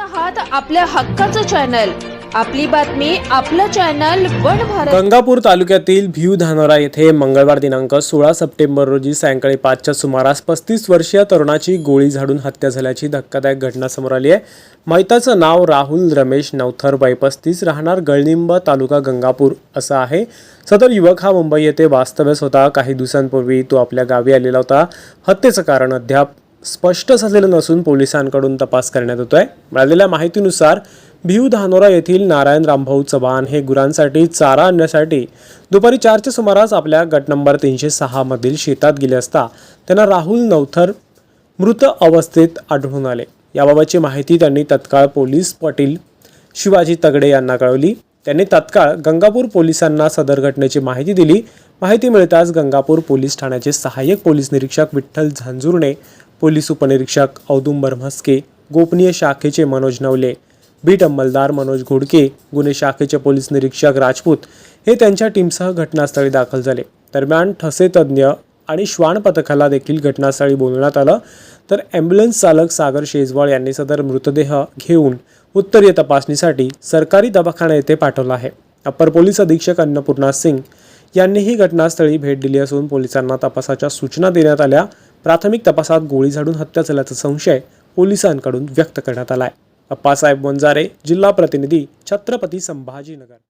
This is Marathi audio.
आहात आपल्या हक्काचं चॅनल. आपली बातमी आपलं चॅनल वन भारत. गंगापूर तालुक्यातील भिव धानोरा येथे मंगळवार दिनांक सोळा सप्टेंबर रोजी सायंकाळी पाचच्या सुमारास पस्तीस वर्षीय तरुणाची गोळी झाडून हत्या झाल्याची धक्कादायक घटना समोर आली आहे. मैताचं नाव राहुल रमेश नवथर बाय पस्तीस राहणार गळनिंब तालुका गंगापूर असं आहे. सदर युवक हा मुंबई येथे वास्तव्यास होता. काही दिवसांपूर्वी तो आपल्या गावी आलेला होता. हत्येचं कारण अद्याप स्पष्ट झालेलं नसून पोलिसांकडून तपास करण्यात येतोय. मिळालेल्या माहितीनुसार भिऊ धानोरा येथील नारायण रामभाऊ चव्हाण हे गुरांसाठी चारा आणण्यासाठी दुपारी चारच्या सुमारास आपल्या गट नंबर तीनशे सहामधील शेतात गेले असता त्यांना राहुल नवथर मृत अवस्थेत आढळून आले. याबाबतची माहिती त्यांनी तत्काळ पोलीस पाटील शिवाजी तगडे यांना कळवली. त्यांनी तत्काळ गंगापूर पोलिसांना सदर घटनेची माहिती दिली. माहिती मिळताच गंगापूर पोलीस ठाण्याचे सहाय्यक पोलीस निरीक्षक विठ्ठल झांजुर्णे पोलीस उपनिरीक्षक औदुंबर म्हस्के गोपनीय शाखेचे मनोज नवले बीट अंमलदार मनोज घोडके गुन्हे शाखेचे पोलीस निरीक्षक राजपूत हे त्यांच्या टीमसह घटनास्थळी दाखल झाले. दरम्यान ठसे तज्ज्ञ आणि श्वान पथकाला देखील घटनास्थळी बोलवण्यात आलं. तर ॲम्ब्युलन्स चालक सागर शेजवाळ यांनी सदर मृतदेह घेऊन उत्तरीय तपासणीसाठी सरकारी दवाखाना येथे पाठवला आहे. अप्पर पोलीस अधीक्षक अन्नपूर्णा सिंग यांनीही घटनास्थळी भेट दिली असून पोलिसांना तपासाच्या सूचना देण्यात आल्या. प्राथमिक तपासात गोळी झाडून हत्या झाल्याचा संशय पोलिसांकडून व्यक्त करण्यात आलाय. अप्पासाहेब वंजारे जिल्हा प्रतिनिधी छत्रपती संभाजीनगर.